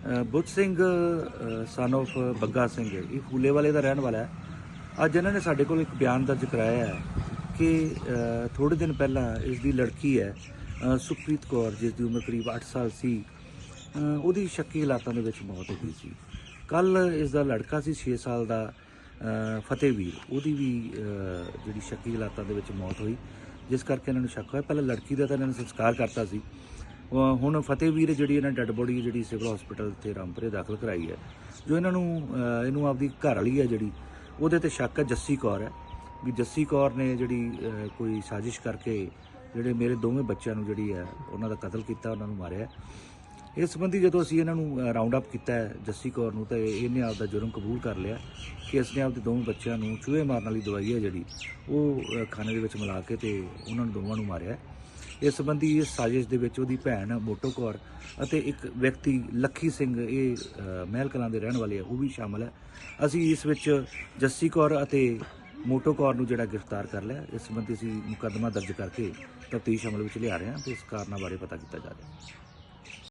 ਅ, ਬੁੱਧ ਸਿੰਘ ਸਨ of Bagga Singh ਹੈ। ਇਹ ਫੂਲੇ ਵਾਲੇ ਦਾ ਰਹਿਣ ਵਾਲਾ ਹੈ। ਅੱਜ ਇਹਨਾਂ ਨੇ ਸਾਡੇ ਕੋਲ ਇੱਕ ਬਿਆਨ ਦਰਜ ਕਰਾਇਆ ਹੈ ਕਿ ਅ, ਥੋੜੇ ਦਿਨ ਪਹਿਲਾਂ ਇਸ ਦੀ ਲੜਕੀ ਹੈ ਸੁਖਪ੍ਰੀਤ ਕੌਰ ਜਿਸ ਦੀ ਉਮਰ ਕਰੀਬ 8 ਸਾਲ ਸੀ ਉਹਦੀ ਸ਼ੱਕੀ ਹਾਲਾਤਾਂ ਦੇ ਵਿੱਚ ਮੌਤ ਹੋ ਗਈ ਸੀ। ਕੱਲ ਇਸ ਦਾ ਲੜਕਾ ਸੀ 6 ਸਾਲ ਦਾ ਫਤਿਹਵੀਰ। ਉਹਦੀ ਵੀ ਜਿਹੜੀ ਸ਼ੱਕੀ ਹਾਲਾਤਾਂ ਦੇ ਵਿੱਚ ਮੌਤ ਹੋਈ ਜਿਸ ਕਰਕੇ ਇਹਨਾਂ ਨੂੰ ਸ਼ੱਕ ਹੋਇਆ। ਪਹਿਲਾਂ ਲੜਕੀ ਦਾ ਤਾਂ ਇਹਨਾਂ ਨੇ ਸੰਸਕਾਰ ਕਰਤਾ ਸੀ। ਹੁਣ ਫਤਿਹਵੀਰ ਜਿਹੜੀ ਇਹਨਾਂ ਡੈੱਡ ਬੋਡੀ ਜਿਹੜੀ ਸਿਵਲ ਹਸਪੀਟਲ ਤੇ ਰਾਮਪੁਰੇ ਦਾਖਲ ਕਰਾਈ ਹੈ, ਜੋ ਇਹਨਾਂ ਨੂੰ ਇਹਨੂੰ ਆਪਦੀ ਘਰ ਵਾਲੀ ਹੈ ਜਿਹੜੀ, ਉਹਦੇ ਤੇ ਸ਼ੱਕ ਹੈ ਜੱਸੀ ਕੌਰ ਹੈ। ਵੀ ਜੱਸੀ ਕੌਰ ਨੇ ਜਿਹੜੀ ਕੋਈ ਸਾਜ਼ਿਸ਼ ਕਰਕੇ ਜਿਹੜੇ ਮੇਰੇ ਦੋਵੇਂ ਬੱਚਿਆਂ ਨੂੰ ਜਿਹੜੀ ਹੈ ਉਹਨਾਂ ਦਾ ਕਤਲ ਕੀਤਾ, ਉਹਨਾਂ ਨੂੰ ਮਾਰਿਆ। ਇਸ ਸੰਬੰਧੀ ਜਦੋਂ ਅਸੀਂ ਇਹਨਾਂ ਨੂੰ ਰਾਉਂਡ ਅਪ ਕੀਤਾ ਜੱਸੀ ਕੌਰ ਨੂੰ, ਤਾਂ ਇਹਨੇ ਆਪਦਾ ਜੁਰਮ ਕਬੂਲ ਕਰ ਲਿਆ ਕਿ ਇਸਨੇ ਆਪਦੇ ਦੋਵੇਂ ਬੱਚਿਆਂ ਨੂੰ ਚੂਹੇ ਮਾਰਨ ਵਾਲੀ ਦਵਾਈ ਹੈ ਜਿਹੜੀ, ਉਹ ਖਾਣੇ ਦੇ ਵਿੱਚ ਮਿਲਾ ਕੇ ਤੇ ਉਹਨਾਂ ਨੂੰ ਦੋਵਾਂ ਨੂੰ ਮਾਰਿਆ। ਇਸ ਸੰਬੰਧੀ ਇਸ ਸਾਜ਼ਿਸ਼ ਦੇ ਵਿੱਚ ਉਹਦੀ ਭੈਣ ਮੋਟੋ ਕੌਰ ਅਤੇ ਇੱਕ ਵਿਅਕਤੀ ਲੱਖੀ ਸਿੰਘ, ਇਹ ਮਹਿਲ ਕਲਾਂ ਦੇ ਰਹਿਣ ਵਾਲੇ ਆ, ਉਹ ਵੀ ਸ਼ਾਮਲ ਹੈ। ਅਸੀਂ ਇਸ ਵਿੱਚ ਜੱਸੀ ਕੌਰ ਅਤੇ ਮੋਟੋ ਕੌਰ ਨੂੰ ਜਿਹੜਾ ਗ੍ਰਿਫਤਾਰ ਕਰ ਲਿਆ, ਇਸ ਸੰਬੰਧੀ ਅਸੀਂ ਮੁਕੱਦਮਾ ਦਰਜ ਕਰਕੇ ਤਫਤੀਸ਼ ਅਮਲ ਵਿੱਚ ਲਿਆ ਰਹੇ ਹਾਂ ਤੇ ਇਸ ਕਾਰਨਾਂ ਬਾਰੇ ਪਤਾ ਕੀਤਾ ਜਾ ਰਿਹਾ ਹੈ।